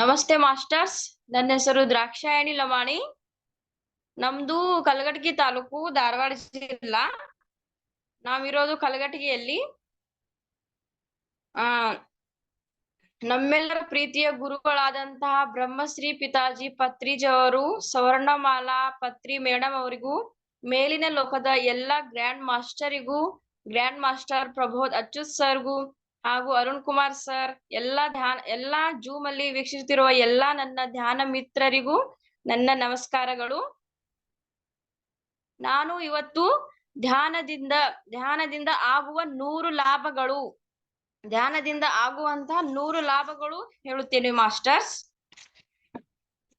ನಮಸ್ತೆ ಮಾಸ್ಟರ್ಸ್. ನನ್ನ ಹೆಸರು ದ್ರಾಕ್ಷಾಯಣಿ ಲಮಾಣಿ ನಮ್ದು ಕಲಘಟಗಿ ತಾಲೂಕು ಧಾರವಾಡ ಜಿಲ್ಲಾ. ನಾವಿರೋದು ಕಲಘಟಗಿಯಲ್ಲಿ. ಆ, ನಮ್ಮೆಲ್ಲರ ಪ್ರೀತಿಯ ಗುರುಗಳಾದಂತಹ ಬ್ರಹ್ಮಶ್ರೀ ಪಿತಾಜಿ ಪತ್ರಿಜವರು ಸವರ್ಣಮಾಲಾ ಪತ್ರಿ ಮೇಡಮ್ ಅವರಿಗೂ, ಮೇಲಿನ ಲೋಕದ ಎಲ್ಲಾ ಗ್ರ್ಯಾಂಡ್ ಮಾಸ್ಟರಿಗೂ, ಗ್ರ್ಯಾಂಡ್ ಮಾಸ್ಟರ್ ಪ್ರಬೋಧ್ ಅಚ್ಯುತ್ ಸರ್ಗೂ ಹಾಗೂ ಅರುಣ್ ಕುಮಾರ್ ಸರ್, ಎಲ್ಲಾ ಧ್ಯಾನ, ಎಲ್ಲಾ ಜೂಮ್ ಅಲ್ಲಿ ವೀಕ್ಷಿಸುತ್ತಿರುವ ಎಲ್ಲಾ ನನ್ನ ಧ್ಯಾನ ಮಿತ್ರರಿಗೂ ನನ್ನ ನಮಸ್ಕಾರಗಳು. ನಾನು ಇವತ್ತು ಧ್ಯಾನದಿಂದ ಧ್ಯಾನದಿಂದ ಆಗುವ ನೂರು ಲಾಭಗಳು. ಧ್ಯಾನದಿಂದ ಆಗುವಂತಹ ನೂರು ಲಾಭಗಳು ಹೇಳುತ್ತೇನೆ ಮಾಸ್ಟರ್ಸ್.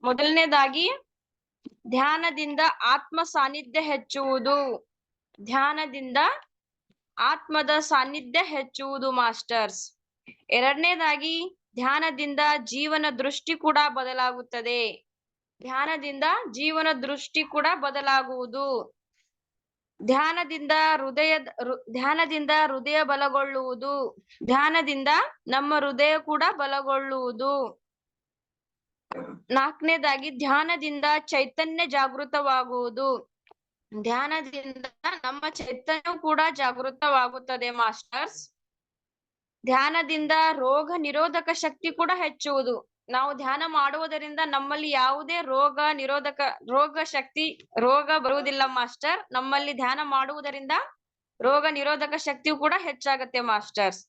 ಮೊದಲನೇದಾಗಿ, ಧ್ಯಾನದಿಂದ ಆತ್ಮ ಸಾನ್ನಿಧ್ಯ ಹೆಚ್ಚುವುದು. ಧ್ಯಾನದಿಂದ ಆತ್ಮದ ಸಾನ್ನಿಧ್ಯ ಹೆಚ್ಚುವುದು ಮಾಸ್ಟರ್ಸ್. ಎರಡನೇದಾಗಿ, ಧ್ಯಾನದಿಂದ ಜೀವನ ದೃಷ್ಟಿ ಕೂಡ ಬದಲಾಗುತ್ತದೆ. ಧ್ಯಾನದಿಂದ ಜೀವನ ದೃಷ್ಟಿ ಕೂಡ ಬದಲಾಗುವುದು. ಧ್ಯಾನದಿಂದ ಹೃದಯ ಧ್ಯಾನದಿಂದ ಹೃದಯ ಬಲಗೊಳ್ಳುವುದು. ಧ್ಯಾನದಿಂದ ನಮ್ಮ ಹೃದಯ ಕೂಡ ಬಲಗೊಳ್ಳುವುದು. ನಾಲ್ಕನೇದಾಗಿ, ಧ್ಯಾನದಿಂದ ಚೈತನ್ಯ ಜಾಗೃತವಾಗುವುದು. ಧ್ಯಾನದಿಂದ ನಮ್ಮ ಚೈತನ್ಯ ಕೂಡ ಜಾಗೃತವಾಗುತ್ತದೆ, ಮಾಸ್ಟರ್ಸ್. ಧ್ಯಾನದಿಂದ ರೋಗ ನಿರೋಧಕ ಶಕ್ತಿ ಕೂಡ ಹೆಚ್ಚುವುದು. ನಾವು ಧ್ಯಾನ ಮಾಡುವುದರಿಂದ ನಮ್ಮಲ್ಲಿ ಯಾವುದೇ ರೋಗ ನಿರೋಧಕ, ರೋಗ ಶಕ್ತಿ, ರೋಗ ಬರುವುದಿಲ್ಲ, ಮಾಸ್ಟರ್. ನಮ್ಮಲ್ಲಿ ಧ್ಯಾನ ಮಾಡುವುದರಿಂದ ರೋಗ ನಿರೋಧಕ ಶಕ್ತಿಯು ಕೂಡ ಹೆಚ್ಚಾಗತ್ತೆ, ಮಾಸ್ಟರ್ಸ್.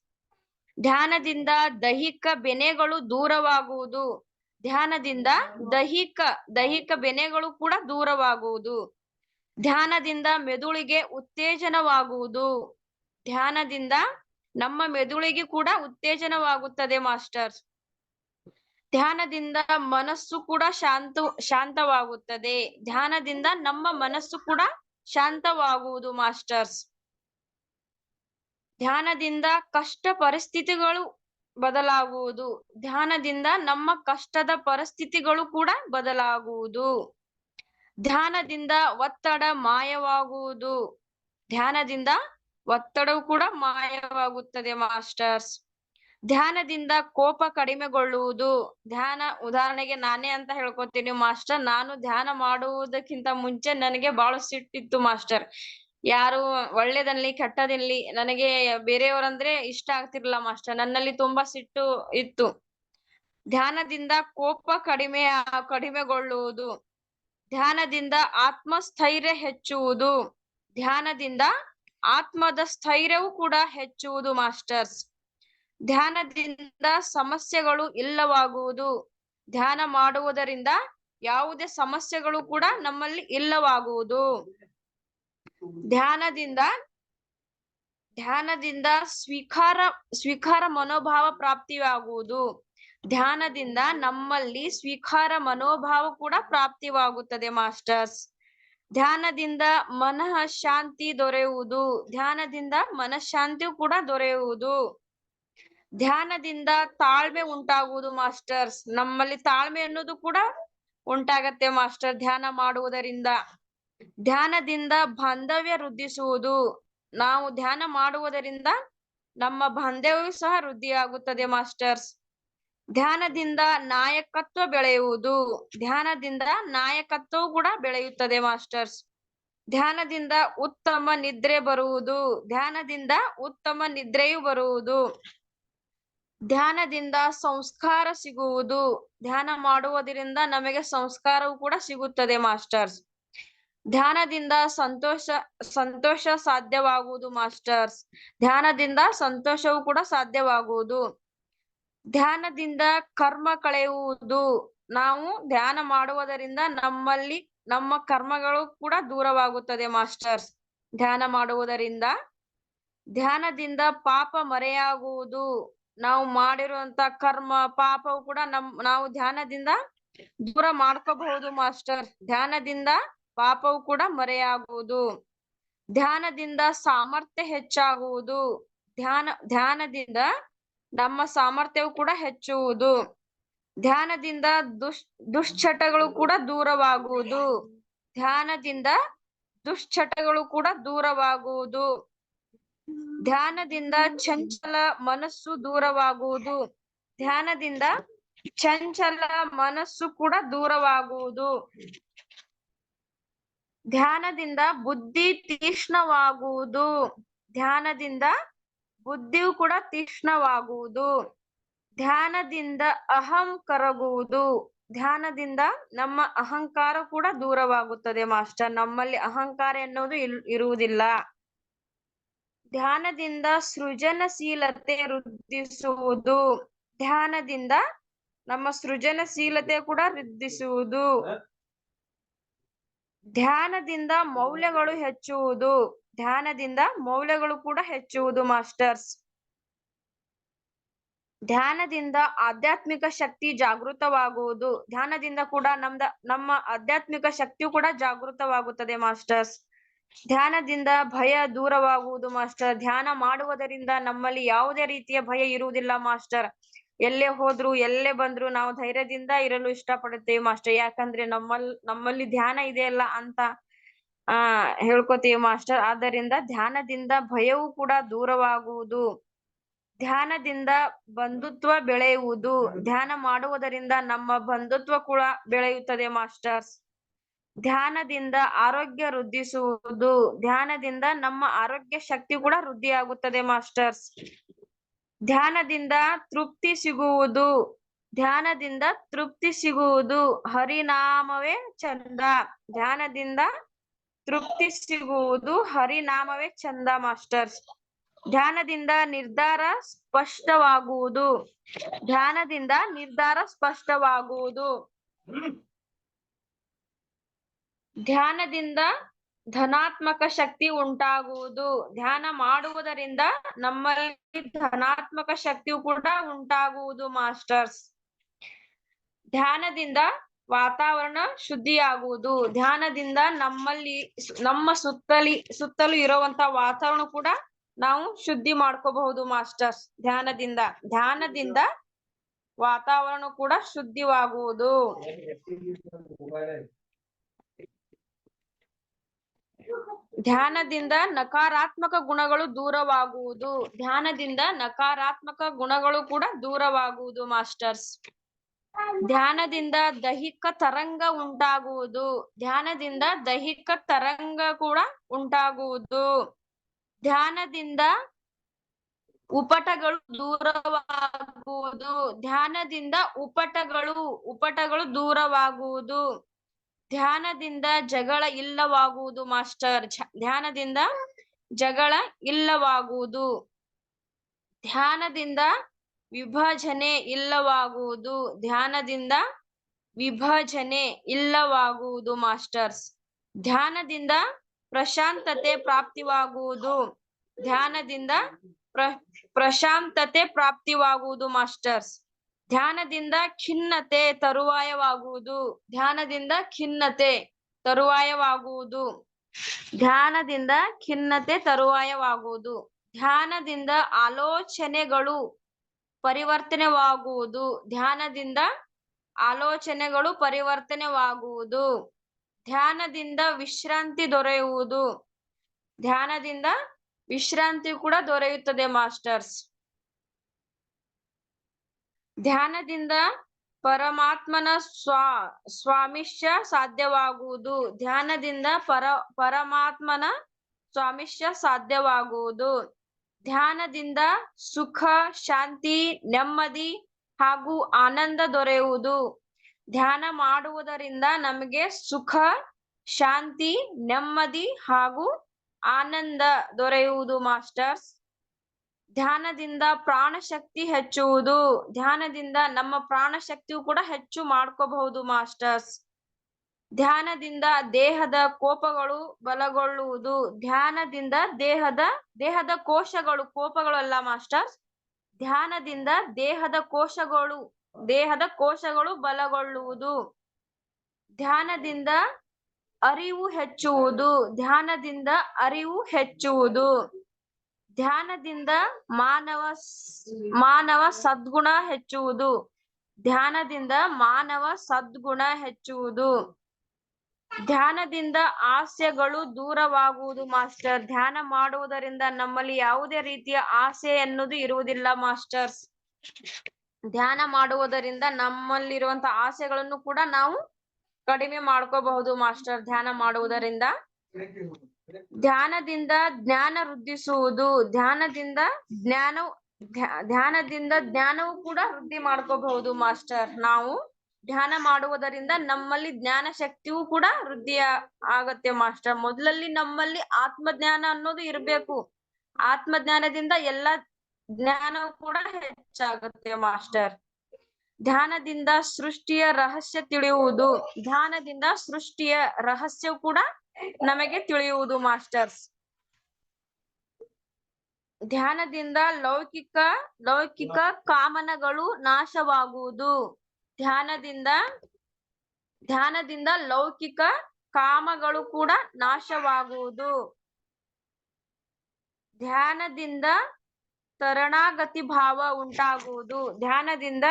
ಧ್ಯಾನದಿಂದ ದೈಹಿಕ ಬೆನೆಗಳು ದೂರವಾಗುವುದು. ಧ್ಯಾನದಿಂದ ದೈಹಿಕ ದೈಹಿಕ ಬೆನೆಗಳು ಕೂಡ ದೂರವಾಗುವುದು. ಧ್ಯಾನದಿಂದ ಮೆದುಳಿಗೆ ಉತ್ತೇಜನವಾಗುವುದು. ಧ್ಯಾನದಿಂದ ನಮ್ಮ ಮೆದುಳಿಗೆ ಕೂಡ ಉತ್ತೇಜನವಾಗುತ್ತದೆ ಮಾಸ್ಟರ್ ಧ್ಯಾನದಿಂದ ಮನಸ್ಸು ಕೂಡ ಶಾಂತ, ಶಾಂತವಾಗುತ್ತದೆ. ಧ್ಯಾನದಿಂದ ನಮ್ಮ ಮನಸ್ಸು ಕೂಡ ಶಾಂತವಾಗುವುದು, ಮಾಸ್ಟರ್ಸ್. ಧ್ಯಾನದಿಂದ ಕಷ್ಟ ಪರಿಸ್ಥಿತಿಗಳು ಬದಲಾಗುವುದು. ಧ್ಯಾನದಿಂದ ನಮ್ಮ ಕಷ್ಟದ ಪರಿಸ್ಥಿತಿಗಳು ಕೂಡ ಬದಲಾಗುವುದು. ಧ್ಯಾನದಿಂದ ಒತ್ತಡ ಮಾಯವಾಗುವುದು. ಧ್ಯಾನದಿಂದ ಒತ್ತಡವು ಕೂಡ ಮಾಯವಾಗುತ್ತದೆ, ಮಾಸ್ಟರ್ಸ್. ಧ್ಯಾನದಿಂದ ಕೋಪ ಕಡಿಮೆಗೊಳ್ಳುವುದು. ಧ್ಯಾನ, ಉದಾಹರಣೆಗೆ ನಾನೇ ಅಂತ ಹೇಳ್ಕೊತೀನಿ ಮಾಸ್ಟರ್, ನಾನು ಧ್ಯಾನ ಮಾಡುವುದಕ್ಕಿಂತ ಮುಂಚೆ ನನಗೆ ಬಹಳ ಸಿಟ್ಟಿತ್ತು ಮಾಸ್ಟರ್. ಯಾರು ಒಳ್ಳೇದನ್ಲಿ ಕೆಟ್ಟದಿನ್ಲಿ ನನಗೆ ಬೇರೆಯವರಂದ್ರೆ ಇಷ್ಟ ಆಗ್ತಿರ್ಲಿಲ್ಲ ಮಾಸ್ಟರ್, ನನ್ನಲ್ಲಿ ತುಂಬಾ ಸಿಟ್ಟು ಇತ್ತು. ಧ್ಯಾನದಿಂದ ಕೋಪ ಕಡಿಮೆ, ಕಡಿಮೆಗೊಳ್ಳುವುದು. ಧ್ಯಾನದಿಂದ ಆತ್ಮಸ್ಥೈರ್ಯ ಹೆಚ್ಚುವುದು. ಧ್ಯಾನದಿಂದ ಆತ್ಮದ ಸ್ಥೈರ್ಯವೂ ಕೂಡ ಹೆಚ್ಚುವುದು, ಮಾಸ್ಟರ್ಸ್. ಧ್ಯಾನದಿಂದ ಸಮಸ್ಯೆಗಳು ಇಲ್ಲವಾಗುವುದು. ಧ್ಯಾನ ಮಾಡುವುದರಿಂದ ಯಾವುದೇ ಸಮಸ್ಯೆಗಳು ಕೂಡ ನಮ್ಮಲ್ಲಿ ಇಲ್ಲವಾಗುವುದು. ಧ್ಯಾನದಿಂದ ಧ್ಯಾನದಿಂದ ಸ್ವೀಕಾರ ಸ್ವೀಕಾರ ಮನೋಭಾವ ಪ್ರಾಪ್ತಿಯಾಗುವುದು. ಧ್ಯಾನದಿಂದ ನಮ್ಮಲ್ಲಿ ಸ್ವೀಕಾರ ಮನೋಭಾವ ಕೂಡ ಪ್ರಾಪ್ತಿವಾಗುತ್ತದೆ, ಮಾಸ್ಟರ್ಸ್. ಧ್ಯಾನದಿಂದ ಮನಃ ಶಾಂತಿ ದೊರೆಯುವುದು. ಧ್ಯಾನದಿಂದ ಮನಃಶಾಂತಿಯು ಕೂಡ ದೊರೆಯುವುದು. ಧ್ಯಾನದಿಂದ ತಾಳ್ಮೆ ಉಂಟಾಗುವುದು, ಮಾಸ್ಟರ್ಸ್. ನಮ್ಮಲ್ಲಿ ತಾಳ್ಮೆ ಅನ್ನೋದು ಕೂಡ ಉಂಟಾಗತ್ತೆ, ಮಾಸ್ಟರ್. ಧ್ಯಾನ ಮಾಡುವುದರಿಂದ. ಧ್ಯಾನದಿಂದ ಬಾಂಧವ್ಯ ವೃದ್ಧಿಸುವುದು. ನಾವು ಧ್ಯಾನ ಮಾಡುವುದರಿಂದ ನಮ್ಮ ಬಾಂಧವ್ಯ ಸಹ ವೃದ್ಧಿಯಾಗುತ್ತದೆ, ಮಾಸ್ಟರ್ಸ್. ಧ್ಯಾನದಿಂದ ನಾಯಕತ್ವ ಬೆಳೆಯುವುದು. ಧ್ಯಾನದಿಂದ ನಾಯಕತ್ವವು ಕೂಡ ಬೆಳೆಯುತ್ತದೆ, ಮಾಸ್ಟರ್ಸ್. ಧ್ಯಾನದಿಂದ ಉತ್ತಮ ನಿದ್ರೆ ಬರುವುದು. ಧ್ಯಾನದಿಂದ ಉತ್ತಮ ನಿದ್ರೆಯು ಬರುವುದು. ಧ್ಯಾನದಿಂದ ಸಂಸ್ಕಾರ ಸಿಗುವುದು. ಧ್ಯಾನ ಮಾಡುವುದರಿಂದ ನಮಗೆ ಸಂಸ್ಕಾರವು ಕೂಡ ಸಿಗುತ್ತದೆ, ಮಾಸ್ಟರ್ಸ್. ಧ್ಯಾನದಿಂದ ಸಂತೋಷ ಸಂತೋಷ ಸಾಧ್ಯವಾಗುವುದು, ಮಾಸ್ಟರ್ಸ್. ಧ್ಯಾನದಿಂದ ಸಂತೋಷವು ಕೂಡ ಸಾಧ್ಯವಾಗುವುದು. ಧ್ಯಾನದಿಂದ ಕರ್ಮ ಕಳೆಯುವುದು. ನಾವು ಧ್ಯಾನ ಮಾಡುವುದರಿಂದ ನಮ್ಮಲ್ಲಿ, ನಮ್ಮ ಕರ್ಮಗಳು ಕೂಡ ದೂರವಾಗುತ್ತದೆ ಮಾಸ್ಟರ್ಸ್. ಧ್ಯಾನ ಮಾಡುವುದರಿಂದ ಧ್ಯಾನದಿಂದ ಪಾಪ ಮರೆಯಾಗುವುದು. ನಾವು ಮಾಡಿರುವಂತ ಕರ್ಮ, ಪಾಪವು ಕೂಡ ನಮ್, ನಾವು ಧ್ಯಾನದಿಂದ ದೂರ ಮಾಡ್ಕೋಬಹುದು ಮಾಸ್ಟರ್. ಧ್ಯಾನದಿಂದ ಪಾಪವು ಕೂಡ ಮರೆಯಾಗುವುದು. ಧ್ಯಾನದಿಂದ ಸಾಮರ್ಥ್ಯ ಹೆಚ್ಚಾಗುವುದು. ಧ್ಯಾನ, ಧ್ಯಾನದಿಂದ ನಮ್ಮ ಸಾಮರ್ಥ್ಯವು ಕೂಡ ಹೆಚ್ಚುವುದು. ಧ್ಯಾನದಿಂದ ದುಷ್, ದುಶ್ಚಟಗಳು ಕೂಡ ದೂರವಾಗುವುದು. ಧ್ಯಾನದಿಂದ ದುಶ್ಚಟಗಳು ಕೂಡ ದೂರವಾಗುವುದು. ಧ್ಯಾನದಿಂದ ಚಂಚಲ ಮನಸ್ಸು ದೂರವಾಗುವುದು. ಧ್ಯಾನದಿಂದ ಚಂಚಲ ಮನಸ್ಸು ಕೂಡ ದೂರವಾಗುವುದು. ಧ್ಯಾನದಿಂದ ಬುದ್ಧಿ ತೀಕ್ಷ್ಣವಾಗುವುದು. ಧ್ಯಾನದಿಂದ ಬುದ್ಧಿಯು ಕೂಡ ತೀಕ್ಷ್ಣವಾಗುವುದು. ಧ್ಯಾನದಿಂದ ಅಹಂ ಕರಗುವುದು. ಧ್ಯಾನದಿಂದ ನಮ್ಮ ಅಹಂಕಾರ ಕೂಡ ದೂರವಾಗುತ್ತದೆ ಮಾಸ್ಟರ್. ನಮ್ಮಲ್ಲಿ ಅಹಂಕಾರ ಎನ್ನುವುದು ಇರುವುದಿಲ್ಲ. ಧ್ಯಾನದಿಂದ ಸೃಜನಶೀಲತೆ ವೃದ್ಧಿಸುವುದು. ಧ್ಯಾನದಿಂದ ನಮ್ಮ ಸೃಜನಶೀಲತೆ ಕೂಡ ವೃದ್ಧಿಸುವುದು. ಧ್ಯಾನದಿಂದ ಮೌಲ್ಯಗಳು ಹೆಚ್ಚುವುದು. ಧ್ಯಾನದಿಂದ ಮೌಲ್ಯಗಳು ಕೂಡ ಹೆಚ್ಚುವುದು, ಮಾಸ್ಟರ್ಸ್. ಧ್ಯಾನದಿಂದ ಆಧ್ಯಾತ್ಮಿಕ ಶಕ್ತಿ ಜಾಗೃತವಾಗುವುದು. ಧ್ಯಾನದಿಂದ ಕೂಡ ನಮ್ದ, ನಮ್ಮ ಆಧ್ಯಾತ್ಮಿಕ ಶಕ್ತಿಯು ಕೂಡ ಜಾಗೃತವಾಗುತ್ತದೆ, ಮಾಸ್ಟರ್ಸ್. ಧ್ಯಾನದಿಂದ ಭಯ ದೂರವಾಗುವುದು, ಮಾಸ್ಟರ್. ಧ್ಯಾನ ಮಾಡುವುದರಿಂದ ನಮ್ಮಲ್ಲಿ ಯಾವುದೇ ರೀತಿಯ ಭಯ ಇರುವುದಿಲ್ಲ, ಮಾಸ್ಟರ್. ಎಲ್ಲೇ ಹೋದ್ರು, ಎಲ್ಲೇ ಬಂದ್ರು ನಾವು ಧೈರ್ಯದಿಂದ ಇರಲು ಇಷ್ಟಪಡುತ್ತೇವೆ, ಮಾಸ್ಟರ್. ಯಾಕಂದ್ರೆ ನಮ್ಮಲ್, ನಮ್ಮಲ್ಲಿ ಧ್ಯಾನ ಇದೆಯಲ್ಲ ಅಂತ ಆ, ಹೇಳ್ಕೊತೀವಿ ಮಾಸ್ಟರ್. ಆದ್ದರಿಂದ ಧ್ಯಾನದಿಂದ ಭಯವು ಕೂಡ ದೂರವಾಗುವುದು. ಧ್ಯಾನದಿಂದ ಬಂಧುತ್ವ ಬೆಳೆಯುವುದು. ಧ್ಯಾನ ಮಾಡುವುದರಿಂದ ನಮ್ಮ ಬಂಧುತ್ವ ಕೂಡ ಬೆಳೆಯುತ್ತದೆ ಮಾಸ್ಟರ್ಸ್. ಧ್ಯಾನದಿಂದ ಆರೋಗ್ಯ ವೃದ್ಧಿಸುವುದು. ಧ್ಯಾನದಿಂದ ನಮ್ಮ ಆರೋಗ್ಯ ಶಕ್ತಿ ಕೂಡ ವೃದ್ಧಿಯಾಗುತ್ತದೆ ಮಾಸ್ಟರ್ಸ್. ಧ್ಯಾನದಿಂದ ತೃಪ್ತಿ ಸಿಗುವುದು. ಧ್ಯಾನದಿಂದ ತೃಪ್ತಿ ಸಿಗುವುದು. ಹರಿನಾಮವೇ ಚಂದ. ಧ್ಯಾನದಿಂದ ತೃಪ್ತಿ ಸಿಗುವುದು ಹರಿನಾಮವೇ ಚಂದ ಮಾಸ್ಟರ್ಸ್. ಧ್ಯಾನದಿಂದ ನಿರ್ಧಾರ ಸ್ಪಷ್ಟವಾಗುವುದು. ಧ್ಯಾನದಿಂದ ನಿರ್ಧಾರ ಸ್ಪಷ್ಟವಾಗುವುದು. ಧ್ಯಾನದಿಂದ ಧನಾತ್ಮಕ ಶಕ್ತಿ ಉಂಟಾಗುವುದು. ಧ್ಯಾನ ಮಾಡುವುದರಿಂದ ನಮ್ಮಲ್ಲಿ ಧನಾತ್ಮಕ ಶಕ್ತಿಯು ಕೂಡ ಉಂಟಾಗುವುದು ಮಾಸ್ಟರ್ಸ್. ಧ್ಯಾನದಿಂದ ವಾತಾವರಣ ಶುದ್ಧಿಯಾಗುವುದು. ಧ್ಯಾನದಿಂದ ನಮ್ಮಲ್ಲಿ ನಮ್ಮ ಸುತ್ತಲಿ, ಸುತ್ತಲೂ ಇರುವಂತ ವಾತಾವರಣ ಕೂಡ ನಾವು ಶುದ್ಧಿ ಮಾಡ್ಕೋಬಹುದು ಮಾಸ್ಟರ್ಸ್. ಧ್ಯಾನದಿಂದ ಧ್ಯಾನದಿಂದ ವಾತಾವರಣ ಕೂಡ ಶುದ್ಧಿವಾಗುವುದು. ಧ್ಯಾನದಿಂದ ನಕಾರಾತ್ಮಕ ಗುಣಗಳು ದೂರವಾಗುವುದು. ಧ್ಯಾನದಿಂದ ನಕಾರಾತ್ಮಕ ಗುಣಗಳು ಕೂಡ ದೂರವಾಗುವುದು ಮಾಸ್ಟರ್ಸ್. ಧ್ಯಾನದಿಂದ ದೈಹಿಕ ತರಂಗ ಉಂಟಾಗುವುದು. ಧ್ಯಾನದಿಂದ ದೈಹಿಕ ತರಂಗ ಕೂಡ ಉಂಟಾಗುವುದು. ಧ್ಯಾನದಿಂದ ಉಪಟಗಳು ದೂರವಾಗುವುದು. ಧ್ಯಾನದಿಂದ ಉಪಟಗಳು ಉಪಟಗಳು ದೂರವಾಗುವುದು. ಧ್ಯಾನದಿಂದ ಜಗಳ ಇಲ್ಲವಾಗುವುದು, ಮಾಸ್ಟರ್. ಧ್ಯಾನದಿಂದ ಜಗಳ ಇಲ್ಲವಾಗುವುದು. ಧ್ಯಾನದಿಂದ ವಿಭಜನೆ ಇಲ್ಲವಾಗುವುದು. ಧ್ಯಾನದಿಂದ ವಿಭಜನೆ ಇಲ್ಲವಾಗುವುದು, ಮಾಸ್ಟರ್ಸ್. ಧ್ಯಾನದಿಂದ ಪ್ರಶಾಂತತೆ ಪ್ರಾಪ್ತಿವಾಗುವುದು. ಧ್ಯಾನದಿಂದ ಪ್ರ, ಪ್ರಶಾಂತತೆ ಪ್ರಾಪ್ತಿವಾಗುವುದು, ಮಾಸ್ಟರ್ಸ್. ಧ್ಯಾನದಿಂದ ಖಿನ್ನತೆ ತರುವಾಯವಾಗುವುದು. ಧ್ಯಾನದಿಂದ ಖಿನ್ನತೆ ತರುವಾಯವಾಗುವುದು. ಧ್ಯಾನದಿಂದ ಖಿನ್ನತೆ ತರುವಾಯವಾಗುವುದು. ಧ್ಯಾನದಿಂದ ಆಲೋಚನೆಗಳು ಪರಿವರ್ತನೆವಾಗುವುದು? ಧ್ಯಾನದಿಂದ ಆಲೋಚನೆಗಳು ಪರಿವರ್ತನೆವಾಗುವುದು? ಧ್ಯಾನದಿಂದ ವಿಶ್ರಾಂತಿ ದೊರೆಯುವುದು? ಧ್ಯಾನದಿಂದ ವಿಶ್ರಾಂತಿ ಕೂಡ ದೊರೆಯುತ್ತದೆ, ಮಾಸ್ಟರ್ಸ್. ಧ್ಯಾನದಿಂದ ಪರಮಾತ್ಮನ ಸ್ವಾ, ಸ್ವಾಮಿಷ್ಯ ಸಾಧ್ಯವಾಗುವುದು. ಧ್ಯಾನದಿಂದ ಪರ, ಪರಮಾತ್ಮನ ಸ್ವಾಮಿಷ್ಯ ಸಾಧ್ಯವಾಗುವುದು. ಧ್ಯಾನದಿಂದ ಸುಖ, ಶಾಂತಿ, ನೆಮ್ಮದಿ ಹಾಗೂ ಆನಂದ ದೊರೆಯುವುದು. ಧ್ಯಾನ ಮಾಡುವುದರಿಂದ ನಮಗೆ ಸುಖ, ಶಾಂತಿ, ನೆಮ್ಮದಿ ಹಾಗೂ ಆನಂದ ದೊರೆಯುವುದು, ಮಾಸ್ಟರ್ಸ್. ಧ್ಯಾನದಿಂದ ಪ್ರಾಣ ಶಕ್ತಿ ಹೆಚ್ಚುವುದು. ಧ್ಯಾನದಿಂದ ನಮ್ಮ ಪ್ರಾಣ ಶಕ್ತಿಯು ಕೂಡ ಹೆಚ್ಚು ಮಾಡ್ಕೋಬಹುದು, ಮಾಸ್ಟರ್ಸ್. ಧ್ಯಾನದಿಂದ ದೇಹದ ಕೋಪಗಳು ಬಲಗೊಳ್ಳುವುದು. ಧ್ಯಾನದಿಂದ ದೇಹದ ದೇಹದ ಕೋಶಗಳು ಕೋಪಗಳು ಅಲ್ಲ ಮಾಸ್ಟರ್ಸ್ ಧ್ಯಾನದಿಂದ ದೇಹದ ಕೋಶಗಳು ದೇಹದ ಕೋಶಗಳು ಬಲಗೊಳ್ಳುವುದು. ಧ್ಯಾನದಿಂದ ಅರಿವು ಹೆಚ್ಚುವುದು. ಧ್ಯಾನದಿಂದ ಅರಿವು ಹೆಚ್ಚುವುದು. ಧ್ಯಾನದಿಂದ ಮಾನವ ಮಾನವ ಸದ್ಗುಣ ಹೆಚ್ಚುವುದು. ಧ್ಯಾನದಿಂದ ಮಾನವ ಸದ್ಗುಣ ಹೆಚ್ಚುವುದು. ಧ್ಯಾನದಿಂದ ಆಸೆಗಳು ದೂರವಾಗುವುದು, ಮಾಸ್ಟರ್. ಧ್ಯಾನ ಮಾಡುವುದರಿಂದ ನಮ್ಮಲ್ಲಿ ಯಾವುದೇ ರೀತಿಯ ಆಸೆ ಅನ್ನೋದು ಇರುವುದಿಲ್ಲ, ಮಾಸ್ಟರ್ಸ್. ಧ್ಯಾನ ಮಾಡುವುದರಿಂದ ನಮ್ಮಲ್ಲಿರುವಂತ ಆಸೆಗಳನ್ನು ಕೂಡ ನಾವು ಕಡಿಮೆ ಮಾಡ್ಕೋಬಹುದು, ಮಾಸ್ಟರ್. ಧ್ಯಾನ ಮಾಡುವುದರಿಂದ ಧ್ಯಾನದಿಂದ ಜ್ಞಾನ ವೃದ್ಧಿಸುವುದು, ಧ್ಯಾನದಿಂದ ಜ್ಞಾನ ಧ್ಯಾನದಿಂದ ಜ್ಞಾನವು ಕೂಡ ವೃದ್ಧಿ ಮಾಡ್ಕೋಬಹುದು, ಮಾಸ್ಟರ್. ನಾವು ಧ್ಯಾನ ಮಾಡುವುದರಿಂದ ನಮ್ಮಲ್ಲಿ ಜ್ಞಾನ ಶಕ್ತಿಯೂ ಕೂಡ ವೃದ್ಧಿಯ ಆಗತ್ತೆ ಮಾಸ್ಟರ್. ಮೊದಲಲ್ಲಿ ನಮ್ಮಲ್ಲಿ ಆತ್ಮಜ್ಞಾನ ಅನ್ನೋದು ಇರ್ಬೇಕು. ಆತ್ಮಜ್ಞಾನದಿಂದ ಎಲ್ಲ ಜ್ಞಾನವು ಕೂಡ ಹೆಚ್ಚಾಗುತ್ತೆ ಮಾಸ್ಟರ್. ಧ್ಯಾನದಿಂದ ಸೃಷ್ಟಿಯ ರಹಸ್ಯ ತಿಳಿಯುವುದು. ಧ್ಯಾನದಿಂದ ಸೃಷ್ಟಿಯ ರಹಸ್ಯ ಕೂಡ ನಮಗೆ ತಿಳಿಯುವುದು ಮಾಸ್ಟರ್ಸ್. ಧ್ಯಾನದಿಂದ ಲೌಕಿಕ ಲೌಕಿಕ ಕಾಮನಗಳು ನಾಶವಾಗುವುದು. ಧ್ಯಾನದಿಂದ ಧ್ಯಾನದಿಂದ ಲೌಕಿಕ ಕಾಮಗಳು ಕೂಡ ನಾಶವಾಗುವುದು. ಧ್ಯಾನದಿಂದ ತರಣಾಗತಿ ಭಾವ ಉಂಟಾಗುವುದು. ಧ್ಯಾನದಿಂದ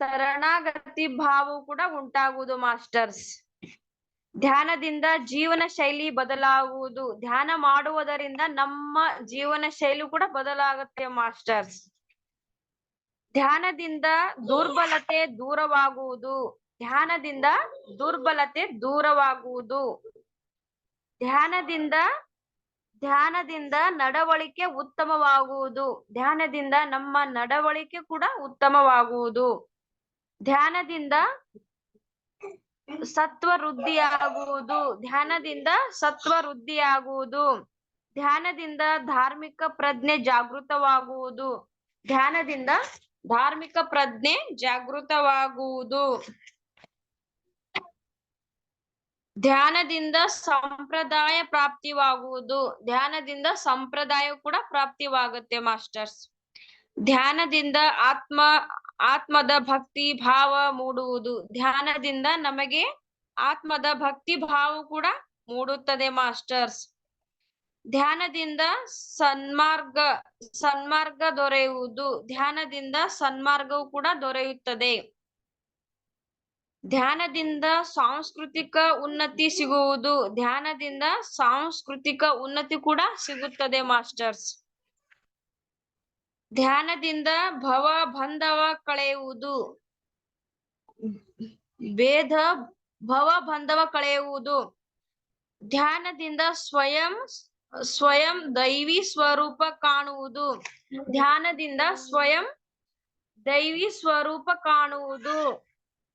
ತರಣಾಗತಿ ಭಾವವು ಕೂಡ ಉಂಟಾಗುವುದು ಮಾಸ್ಟರ್ಸ್. ಧ್ಯಾನದಿಂದ ಜೀವನ ಶೈಲಿ ಬದಲಾಗುವುದು. ಧ್ಯಾನ ಮಾಡುವುದರಿಂದ ನಮ್ಮ ಜೀವನ ಶೈಲಿ ಕೂಡ ಬದಲಾಗುತ್ತೆ ಮಾಸ್ಟರ್ಸ್. ಧ್ಯಾನದಿಂದ ದುರ್ಬಲತೆ ದೂರವಾಗುವುದು. ಧ್ಯಾನದಿಂದ ದುರ್ಬಲತೆ ದೂರವಾಗುವುದು. ಧ್ಯಾನದಿಂದ ಧ್ಯಾನದಿಂದ ನಡವಳಿಕೆ ಉತ್ತಮವಾಗುವುದು. ಧ್ಯಾನದಿಂದ ನಮ್ಮ ನಡವಳಿಕೆ ಕೂಡ ಉತ್ತಮವಾಗುವುದು. ಧ್ಯಾನದಿಂದ ಸತ್ವ ವೃದ್ಧಿಯಾಗುವುದು ಧ್ಯಾನದಿಂದ ಸತ್ವ ವೃದ್ಧಿಯಾಗುವುದು ಧ್ಯಾನದಿಂದ ಧಾರ್ಮಿಕ ಪ್ರಜ್ಞೆ ಜಾಗೃತವಾಗುವುದು. ಧ್ಯಾನದಿಂದ ಧಾರ್ಮಿಕ ಪ್ರಜ್ಞೆ ಜಾಗೃತವಾಗುವುದು. ಧ್ಯಾನದಿಂದ ಸಂಪ್ರದಾಯ ಪ್ರಾಪ್ತಿವಾಗುವುದು. ಧ್ಯಾನದಿಂದ ಸಂಪ್ರದಾಯ ಕೂಡ ಪ್ರಾಪ್ತಿವಾಗುತ್ತೆ ಮಾಸ್ಟರ್ಸ್. ಧ್ಯಾನದಿಂದ ಆತ್ಮ, ಆತ್ಮದ ಭಕ್ತಿ ಭಾವ ಮೂಡುವುದು. ಧ್ಯಾನದಿಂದ ನಮಗೆ ಆತ್ಮದ ಭಕ್ತಿ ಭಾವ ಕೂಡ ಮೂಡುತ್ತದೆ ಮಾಸ್ಟರ್ಸ್. ಧ್ಯಾನದಿಂದ ಸನ್ಮಾರ್ಗ ಸನ್ಮಾರ್ಗ ದೊರೆಯುವುದು, ಧ್ಯಾನದಿಂದ ಸನ್ಮಾರ್ಗವು ಕೂಡ ದೊರೆಯುತ್ತದೆ. ಧ್ಯಾನದಿಂದ ಸಾಂಸ್ಕೃತಿಕ ಉನ್ನತಿ ಸಿಗುವುದು, ಧ್ಯಾನದಿಂದ ಸಾಂಸ್ಕೃತಿಕ ಉನ್ನತಿ ಕೂಡ ಸಿಗುತ್ತದೆ, ಮಾಸ್ಟರ್ಸ್. ಧ್ಯಾನದಿಂದ ಭವ ಬಂಧವ ಕಳೆಯುವುದು, ಭೇದ ಭವ ಬಂಧವ ಕಳೆಯುವುದು. ಧ್ಯಾನದಿಂದ ಸ್ವಯಂ ಸ್ವಯಂ ದೈವಿ ಸ್ವರೂಪ ಕಾಣುವುದು. ಧ್ಯಾನದಿಂದ ಸ್ವಯಂ ದೈವಿ ಸ್ವರೂಪ ಕಾಣುವುದು.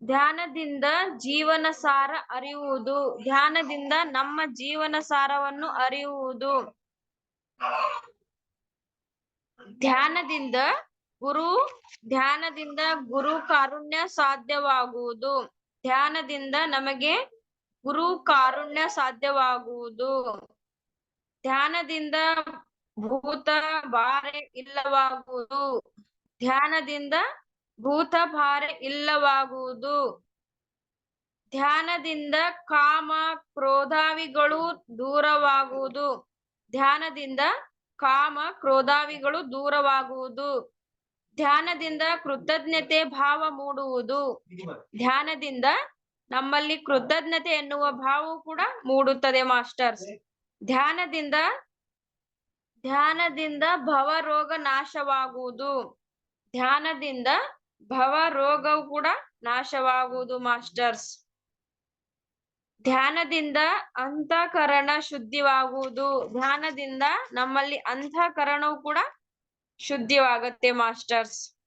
ಧ್ಯಾನದಿಂದ ಜೀವನ ಸಾರ ಅರಿಯುವುದು. ಧ್ಯಾನದಿಂದ ನಮ್ಮ ಜೀವನ ಸಾರವನ್ನು ಅರಿಯುವುದು. ಧ್ಯಾನದಿಂದ ಗುರು ಧ್ಯಾನದಿಂದ ಗುರು ಕಾರುಣ್ಯ ಸಾಧ್ಯವಾಗುವುದು. ಧ್ಯಾನದಿಂದ ನಮಗೆ ಗುರು ಕಾರುಣ್ಯ ಸಾಧ್ಯವಾಗುವುದು. ಧ್ಯಾನದಿಂದ ಭೂತ ಬಾರೆ ಇಲ್ಲವಾಗುವುದು. ಧ್ಯಾನದಿಂದ ಭೂತ ಭಾರ ಇಲ್ಲವಾಗುವುದು. ಧ್ಯಾನದಿಂದ ಕಾಮ ಕ್ರೋಧಾವಿಗಳು ದೂರವಾಗುವುದು. ಧ್ಯಾನದಿಂದ ಕಾಮ ಕ್ರೋಧಾವಿಗಳು ದೂರವಾಗುವುದು. ಧ್ಯಾನದಿಂದ ಕೃತಜ್ಞತೆ ಭಾವ ಮೂಡುವುದು. ಧ್ಯಾನದಿಂದ ನಮ್ಮಲ್ಲಿ ಕೃತಜ್ಞತೆ ಎನ್ನುವ ಭಾವವು ಕೂಡ ಮೂಡುತ್ತದೆ ಮಾಸ್ಟರ್ಸ್. ಧ್ಯಾನದಿಂದ ಧ್ಯಾನದಿಂದ ಭವರೋಗ ನಾಶವಾಗುವುದು. ಧ್ಯಾನದಿಂದ ಭವ ರೋಗವು ಕೂಡ ನಾಶವಾಗುವುದು, ಮಾಸ್ಟರ್ಸ್. ಧ್ಯಾನದಿಂದ ಅಂತಃಕರಣ ಶುದ್ಧಿವಾಗುವುದು. ಧ್ಯಾನದಿಂದ ನಮ್ಮಲ್ಲಿ ಅಂತಃಕರಣವು ಕೂಡ ಶುದ್ಧಿವಾಗತ್ತೆ, ಮಾಸ್ಟರ್ಸ್.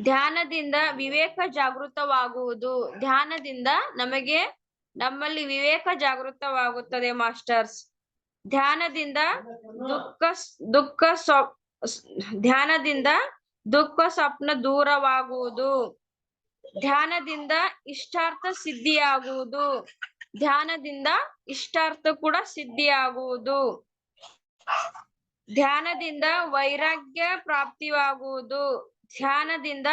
ಧ್ಯಾನದಿಂದ ವಿವೇಕ ಜಾಗೃತವಾಗುವುದು. ಧ್ಯಾನದಿಂದ ನಮಗೆ ನಮ್ಮಲ್ಲಿ ವಿವೇಕ ಜಾಗೃತವಾಗುತ್ತದೆ, ಮಾಸ್ಟರ್ಸ್. ಧ್ಯಾನದಿಂದ ದುಃಖ ದುಃಖ ಧ್ಯಾನದಿಂದ ದುಃಖ ಸ್ವಪ್ನ ದೂರವಾಗುವುದು. ಧ್ಯಾನದಿಂದ ಇಷ್ಟಾರ್ಥ ಸಿದ್ಧಿಯಾಗುವುದು. ಧ್ಯಾನದಿಂದ ಇಷ್ಟಾರ್ಥ ಕೂಡ ಸಿದ್ಧಿಯಾಗುವುದು. ಧ್ಯಾನದಿಂದ ವೈರಾಗ್ಯ ಪ್ರಾಪ್ತಿವಾಗುವುದು. ಧ್ಯಾನದಿಂದ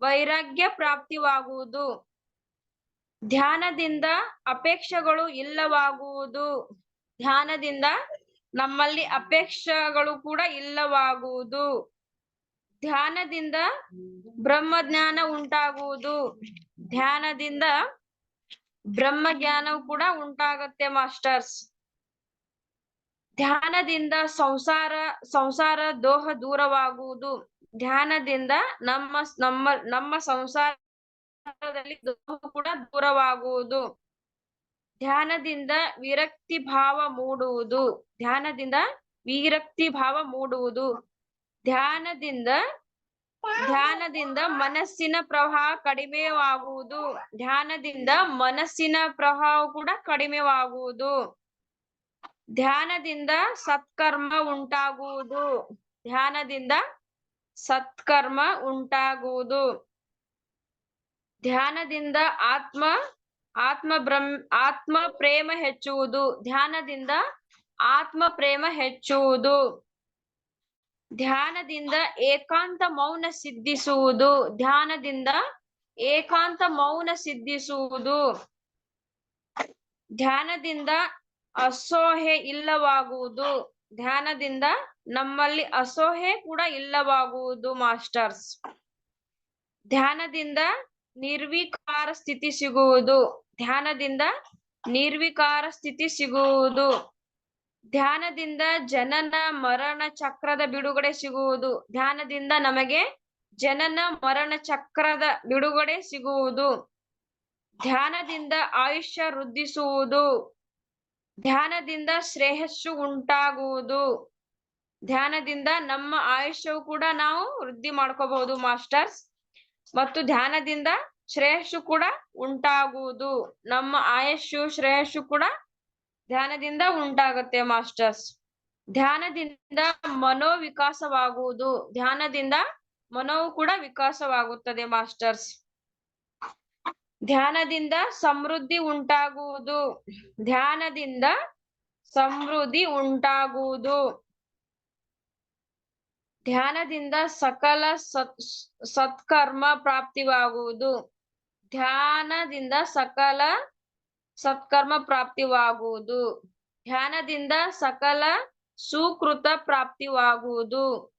ವೈರಾಗ್ಯ ಪ್ರಾಪ್ತಿವಾಗುವುದು. ಧ್ಯಾನದಿಂದ ಅಪೇಕ್ಷೆಗಳು ಇಲ್ಲವಾಗುವುದು. ಧ್ಯಾನದಿಂದ ನಮ್ಮಲ್ಲಿ ಅಪೇಕ್ಷೆಗಳು ಕೂಡ ಇಲ್ಲವಾಗುವುದು. ಧ್ಯಾನದಿಂದ ಬ್ರಹ್ಮಜ್ಞಾನ ಉಂಟಾಗುವುದು. ಧ್ಯಾನದಿಂದ ಬ್ರಹ್ಮ ಜ್ಞಾನವು ಕೂಡ ಉಂಟಾಗತ್ತೆ ಮಾಸ್ಟರ್ಸ್. ಧ್ಯಾನದಿಂದ ಸಂಸಾರ ಸಂಸಾರ ದೋಹ ದೂರವಾಗುವುದು. ಧ್ಯಾನದಿಂದ ನಮ್ಮ ನಮ್ಮ ನಮ್ಮ ದುಃಖವು ಕೂಡ ದೂರವಾಗುವುದು. ಧ್ಯಾನದಿಂದ ವಿರಕ್ತಿ ಭಾವ ಮೂಡುವುದು. ಧ್ಯಾನದಿಂದ ವಿರಕ್ತಿ ಭಾವ ಮೂಡುವುದು. ಧ್ಯಾನದಿಂದ ಧ್ಯಾನದಿಂದ ಮನಸ್ಸಿನ ಪ್ರವಾಹ ಕಡಿಮೆವಾಗುವುದು. ಧ್ಯಾನದಿಂದ ಮನಸ್ಸಿನ ಪ್ರವಾಹ ಕೂಡ ಕಡಿಮೆವಾಗುವುದು. ಧ್ಯಾನದಿಂದ ಸತ್ಕರ್ಮ ಉಂಟಾಗುವುದು. ಧ್ಯಾನದಿಂದ ಸತ್ಕರ್ಮ ಉಂಟಾಗುವುದು. ಧ್ಯಾನದಿಂದ ಆತ್ಮ ಆತ್ಮ ಬ್ರಹ್ಮ ಆತ್ಮ ಪ್ರೇಮ ಹೆಚ್ಚುವುದು. ಧ್ಯಾನದಿಂದ ಆತ್ಮ ಪ್ರೇಮ ಹೆಚ್ಚುವುದು. ಧ್ಯಾನದಿಂದ ಏಕಾಂತ ಮೌನ ಸಿದ್ಧಿಸುವುದು. ಧ್ಯಾನದಿಂದ ಏಕಾಂತ ಮೌನ ಸಿದ್ಧಿಸುವುದು. ಧ್ಯಾನದಿಂದ ಅಸೋಹೆ ಇಲ್ಲವಾಗುವುದು. ಧ್ಯಾನದಿಂದ ನಮ್ಮಲ್ಲಿ ಅಸೋಹೆ ಕೂಡ ಇಲ್ಲವಾಗುವುದು, ಮಾಸ್ಟರ್ಸ್. ಧ್ಯಾನದಿಂದ ನಿರ್ವಿಕಾರ ಸ್ಥಿತಿ ಸಿಗುವುದು. ಧ್ಯಾನದಿಂದ ನಿರ್ವಿಕಾರ ಸ್ಥಿತಿ ಸಿಗುವುದು. ಧ್ಯಾನದಿಂದ ಜನನ ಮರಣ ಚಕ್ರದ ಬಿಡುಗಡೆ ಸಿಗುವುದು. ಧ್ಯಾನದಿಂದ ನಮಗೆ ಜನನ ಮರಣ ಚಕ್ರದ ಬಿಡುಗಡೆ ಸಿಗುವುದು. ಧ್ಯಾನದಿಂದ ಆಯುಷ್ಯ ವೃದ್ಧಿಸುವುದು. ಧ್ಯಾನದಿಂದ ಶ್ರೇಯಸ್ಸು ಉಂಟಾಗುವುದು. ಧ್ಯಾನದಿಂದ ನಮ್ಮ ಆಯುಷ್ಯವು ಕೂಡ ನಾವು ವೃದ್ಧಿ ಮಾಡ್ಕೋಬಹುದು ಮಾಸ್ಟರ್ಸ್. ಮತ್ತು ಧ್ಯಾನದಿಂದ ಶ್ರೇಯಸ್ಸು ಕೂಡ ಉಂಟಾಗುವುದು. ನಮ್ಮ ಆಯಸ್ಸು, ಶ್ರೇಯಸ್ಸು ಕೂಡ ಧ್ಯಾನದಿಂದ ಉಂಟಾಗುತ್ತೆ, ಮಾಸ್ಟರ್ಸ್. ಧ್ಯಾನದಿಂದ ಮನೋವಿಕಾಸವಾಗುವುದು. ಧ್ಯಾನದಿಂದ ಮನೋವು ಕೂಡ ವಿಕಾಸವಾಗುತ್ತದೆ, ಮಾಸ್ಟರ್ಸ್. ಧ್ಯಾನದಿಂದ ಸಮೃದ್ಧಿ ಉಂಟಾಗುವುದು. ಧ್ಯಾನದಿಂದ ಸಮೃದ್ಧಿ ಉಂಟಾಗುವುದು. ಧ್ಯಾನದಿಂದ ಸಕಲ ಸತ್, ಸತ್ಕರ್ಮ ಪ್ರಾಪ್ತಿವಾಗುವುದು. ಧ್ಯಾನದಿಂದ ಸಕಲ ಸತ್ಕರ್ಮ ಪ್ರಾಪ್ತಿವಾಗುವುದು. ಧ್ಯಾನದಿಂದ ಸಕಲ ಸುಕೃತ ಪ್ರಾಪ್ತಿವಾಗುವುದು.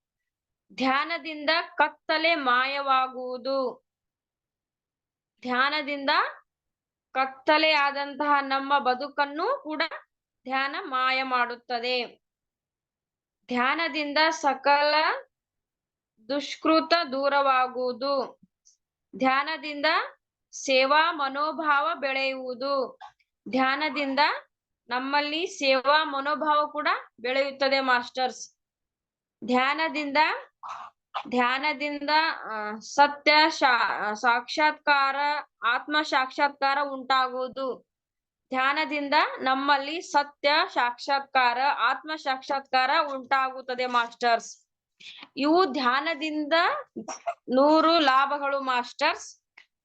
ಧ್ಯಾನದಿಂದ ಕತ್ತಲೆ ಮಾಯವಾಗುವುದು. ಧ್ಯಾನದಿಂದ ಕತ್ತಲೆ ಆದಂತಹ ನಮ್ಮ ಬದುಕನ್ನು ಕೂಡ ಧ್ಯಾನ ಮಾಯ ಮಾಡುತ್ತದೆ ಧ್ಯಾನದಿಂದ ಸಕಲ ದುಷ್ಕೃತ ದೂರವಾಗುವುದು. ಧ್ಯಾನದಿಂದ ಸೇವಾ ಮನೋಭಾವ ಬೆಳೆಯುವುದು. ಧ್ಯಾನದಿಂದ ನಮ್ಮಲ್ಲಿ ಸೇವಾ ಮನೋಭಾವ ಕೂಡ ಬೆಳೆಯುತ್ತದೆ ಮಾಸ್ಟರ್ಸ್. ಧ್ಯಾನದಿಂದ ಧ್ಯಾನದಿಂದ ಸತ್ಯ ಸಾಕ್ಷಾತ್ಕಾರ, ಆತ್ಮ ಸಾಕ್ಷಾತ್ಕಾರ ಉಂಟಾಗುವುದು. ಧ್ಯಾನದಿಂದ ನಮ್ಮಲ್ಲಿ ಸತ್ಯ ಸಾಕ್ಷಾತ್ಕಾರ, ಆತ್ಮ ಸಾಕ್ಷಾತ್ಕಾರ ಉಂಟಾಗುತ್ತದೆ ಮಾಸ್ಟರ್ಸ್. ಇವು ಧ್ಯಾನದಿಂದ ನೂರು ಲಾಭಗಳು ಮಾಸ್ಟರ್ಸ್.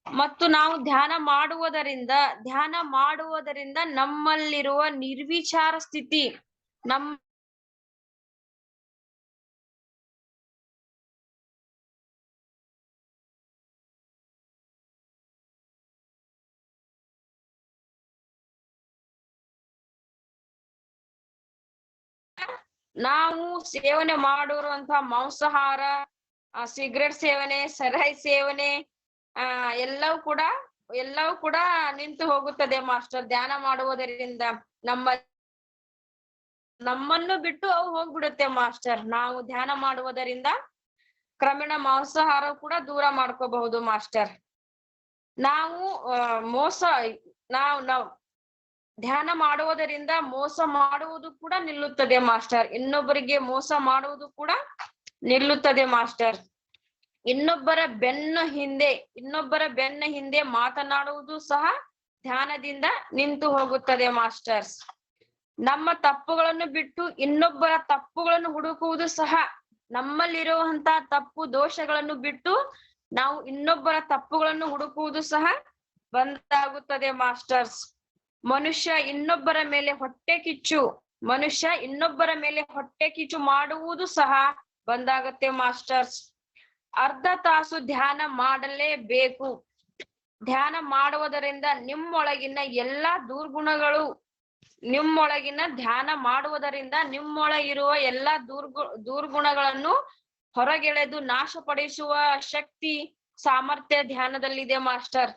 ಮತ್ತು ನಾವು ಧ್ಯಾನ ಮಾಡುವುದರಿಂದ ಧ್ಯಾನ ಮಾಡುವುದರಿಂದ ನಮ್ಮಲ್ಲಿರುವ ನಿರ್ವಿಚಾರ ಸ್ಥಿತಿ, ನಮ್ಮ ನಾವು ಸೇವನೆ ಮಾಡಿರುವಂತಹ ಮಾಂಸಾಹಾರ ಸಿಗರೇಟ್ ಸೇವನೆ, ಸರಾಯಿ ಸೇವನೆ, ಆ, ಎಲ್ಲವೂ ಕೂಡ ಎಲ್ಲವೂ ಕೂಡ ನಿಂತು ಹೋಗುತ್ತದೆ ಮಾಸ್ಟರ್. ಧ್ಯಾನ ಮಾಡುವುದರಿಂದ ನಮ್ಮ ನಮ್ಮನ್ನು ಬಿಟ್ಟು ಅವು ಹೋಗ್ಬಿಡುತ್ತೆ ಮಾಸ್ಟರ್. ನಾವು ಧ್ಯಾನ ಮಾಡುವುದರಿಂದ ಕ್ರಮೇಣ ಮಾಂಸಾಹಾರ ಕೂಡ ದೂರ ಮಾಡ್ಕೋಬಹುದು ಮಾಸ್ಟರ್. ನಾವು ಮೋಸ, ನಾವು ನಾವು ಧ್ಯಾನ ಮಾಡುವುದರಿಂದ ಮೋಸ ಮಾಡುವುದು ಕೂಡ ನಿಲ್ಲುತ್ತದೆ, ಮಾಸ್ಟರ್. ಇನ್ನೊಬ್ಬರಿಗೆ ಮೋಸ ಮಾಡುವುದು ಕೂಡ ನಿಲ್ಲುತ್ತದೆ, ಮಾಸ್ಟರ್. ಇನ್ನೊಬ್ಬರ ಬೆನ್ನ ಹಿಂದೆ, ಇನ್ನೊಬ್ಬರ ಬೆನ್ನ ಹಿಂದೆ ಮಾತನಾಡುವುದು ಸಹ ಧ್ಯಾನದಿಂದ ನಿಂತು ಹೋಗುತ್ತದೆ, ಮಾಸ್ಟರ್ಸ್. ನಮ್ಮ ತಪ್ಪುಗಳನ್ನು ಬಿಟ್ಟು ಇನ್ನೊಬ್ಬರ ತಪ್ಪುಗಳನ್ನು ಹುಡುಕುವುದು ಸಹ ನಮ್ಮಲ್ಲಿರುವಂತಹ ತಪ್ಪು ದೋಷಗಳನ್ನು ಬಿಟ್ಟು ನಾವು ಇನ್ನೊಬ್ಬರ ತಪ್ಪುಗಳನ್ನು ಹುಡುಕುವುದು ಸಹ ಬಂದಾಗುತ್ತದೆ, ಮಾಸ್ಟರ್ಸ್. ಮನುಷ್ಯ ಇನ್ನೊಬ್ಬರ ಮೇಲೆ ಹೊಟ್ಟೆ ಕಿಚ್ಚು, ಮನುಷ್ಯ ಇನ್ನೊಬ್ಬರ ಮೇಲೆ ಹೊಟ್ಟೆ ಕಿಚ್ಚು ಮಾಡುವುದು ಸಹ ಬಂದಾಗತ್ತೆ ಮಾಸ್ಟರ್ಸ್. ಅರ್ಧ ತಾಸು ಧ್ಯಾನ ಮಾಡಲೇಬೇಕು. ಧ್ಯಾನ ಮಾಡುವುದರಿಂದ ನಿಮ್ಮೊಳಗಿನ ಎಲ್ಲಾ ದುರ್ಗುಣಗಳು, ನಿಮ್ಮೊಳಗಿನ ಧ್ಯಾನ ಮಾಡುವುದರಿಂದ ನಿಮ್ಮೊಳ ಇರುವ ಎಲ್ಲಾ ದುರ್ಗು, ದುರ್ಗುಣಗಳನ್ನು ಹೊರಗೆಳೆದು ನಾಶಪಡಿಸುವ ಶಕ್ತಿ, ಸಾಮರ್ಥ್ಯ ಧ್ಯಾನದಲ್ಲಿದೆ ಮಾಸ್ಟರ್.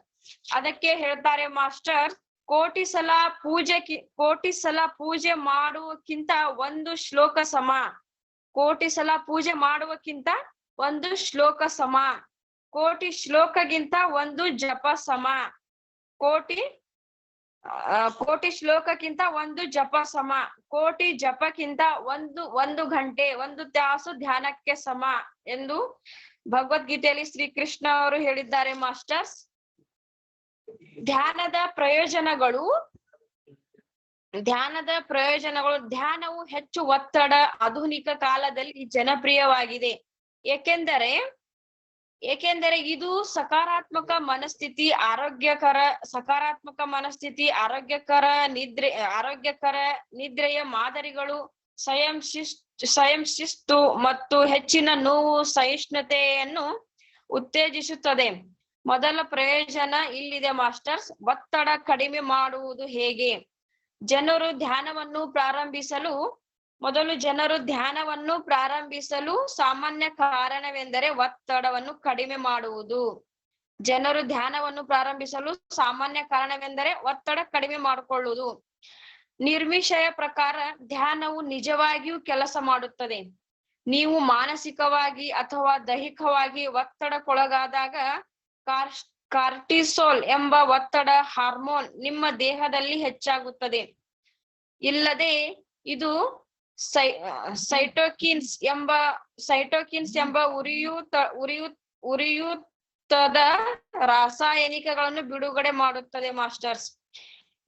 ಅದಕ್ಕೆ ಹೇಳ್ತಾರೆ ಮಾಸ್ಟರ್ ಕೋಟಿ ಸಲ ಪೂಜೆ ಕೋಟಿ ಸಲ ಪೂಜೆ ಮಾಡುವಕ್ಕಿಂತ ಒಂದು ಶ್ಲೋಕ ಸಮ. ಕೋಟಿ ಸಲ ಪೂಜೆ ಮಾಡುವಕ್ಕಿಂತ ಒಂದು ಶ್ಲೋಕ ಸಮ. ಕೋಟಿ ಶ್ಲೋಕಗಿಂತ ಒಂದು ಜಪ ಸಮ. ಕೋಟಿ ಕೋಟಿ ಶ್ಲೋಕಕ್ಕಿಂತ ಒಂದು ಜಪ ಸಮ. ಕೋಟಿ ಜಪಕ್ಕಿಂತ ಒಂದು ಒಂದು ಗಂಟೆ ಒಂದು ತಾಸು ಧ್ಯಾನಕ್ಕೆ ಸಮ ಎಂದು ಭಗವದ್ಗೀತೆಯಲ್ಲಿ ಶ್ರೀಕೃಷ್ಣ ಅವರು ಹೇಳಿದ್ದಾರೆ ಮಾಸ್ಟರ್ಸ್. ಧ್ಯಾನದ ಪ್ರಯೋಜನಗಳು ಧ್ಯಾನದ ಪ್ರಯೋಜನಗಳು, ಧ್ಯಾನವು ಹೆಚ್ಚು ಒತ್ತಡ, ಆಧುನಿಕ ಕಾಲದಲ್ಲಿ ಜನಪ್ರಿಯವಾಗಿದೆ. ಏಕೆಂದರೆ ಏಕೆಂದರೆ ಇದು ಸಕಾರಾತ್ಮಕ ಮನಸ್ಥಿತಿ, ಆರೋಗ್ಯಕರ, ಸಕಾರಾತ್ಮಕ ಮನಸ್ಥಿತಿ, ಆರೋಗ್ಯಕರ ನಿದ್ರೆ, ಆರೋಗ್ಯಕರ ನಿದ್ರೆಯ ಮಾದರಿಗಳು, ಸ್ವಯಂ ಶಿಸ್ ಸ್ವಯಂ ಶಿಸ್ತು ಮತ್ತು ಹೆಚ್ಚಿನ ನೋವು, ಸಹಿಷ್ಣುತೆಯನ್ನು ಉತ್ತೇಜಿಸುತ್ತದೆ. ಮೊದಲ ಪ್ರಯೋಜನ ಇಲ್ಲಿದೆ ಮಾಸ್ಟರ್ಸ್. ಒತ್ತಡ ಕಡಿಮೆ ಮಾಡುವುದು ಹೇಗೆ? ಜನರು ಧ್ಯಾನವನ್ನು ಪ್ರಾರಂಭಿಸಲು, ಮೊದಲು ಜನರು ಧ್ಯಾನವನ್ನು ಪ್ರಾರಂಭಿಸಲು ಸಾಮಾನ್ಯ ಕಾರಣವೆಂದರೆ ಒತ್ತಡವನ್ನು ಕಡಿಮೆ ಮಾಡುವುದು. ಜನರು ಧ್ಯಾನವನ್ನು ಪ್ರಾರಂಭಿಸಲು ಸಾಮಾನ್ಯ ಕಾರಣವೆಂದರೆ ಒತ್ತಡ ಕಡಿಮೆ ಮಾಡಿಕೊಳ್ಳುವುದು. ನಿರ್ಮಿಷಯ ಪ್ರಕಾರ ಧ್ಯಾನವು ನಿಜವಾಗಿಯೂ ಕೆಲಸ ಮಾಡುತ್ತದೆ. ನೀವು ಮಾನಸಿಕವಾಗಿ ಅಥವಾ ದೈಹಿಕವಾಗಿ ಒತ್ತಡಕ್ಕೊಳಗಾದಾಗ ಕಾರ್ಟಿಸೋಲ್ ಎಂಬ ಒತ್ತಡ ಹಾರ್ಮೋನ್ ನಿಮ್ಮ ದೇಹದಲ್ಲಿ ಹೆಚ್ಚಾಗುತ್ತದೆ. ಇಲ್ಲದೆ ಇದು ಸೈ, ಸೈಟೋಕಿನ್ಸ್ ಎಂಬ ಸೈಟೋಕಿನ್ಸ್ ಎಂಬ ಉರಿಯೂತ, ಉರಿಯು, ಉರಿಯೂತದ ರಾಸಾಯನಿಕಗಳನ್ನು ಬಿಡುಗಡೆ ಮಾಡುತ್ತದೆ ಮಾಸ್ಟರ್ಸ್.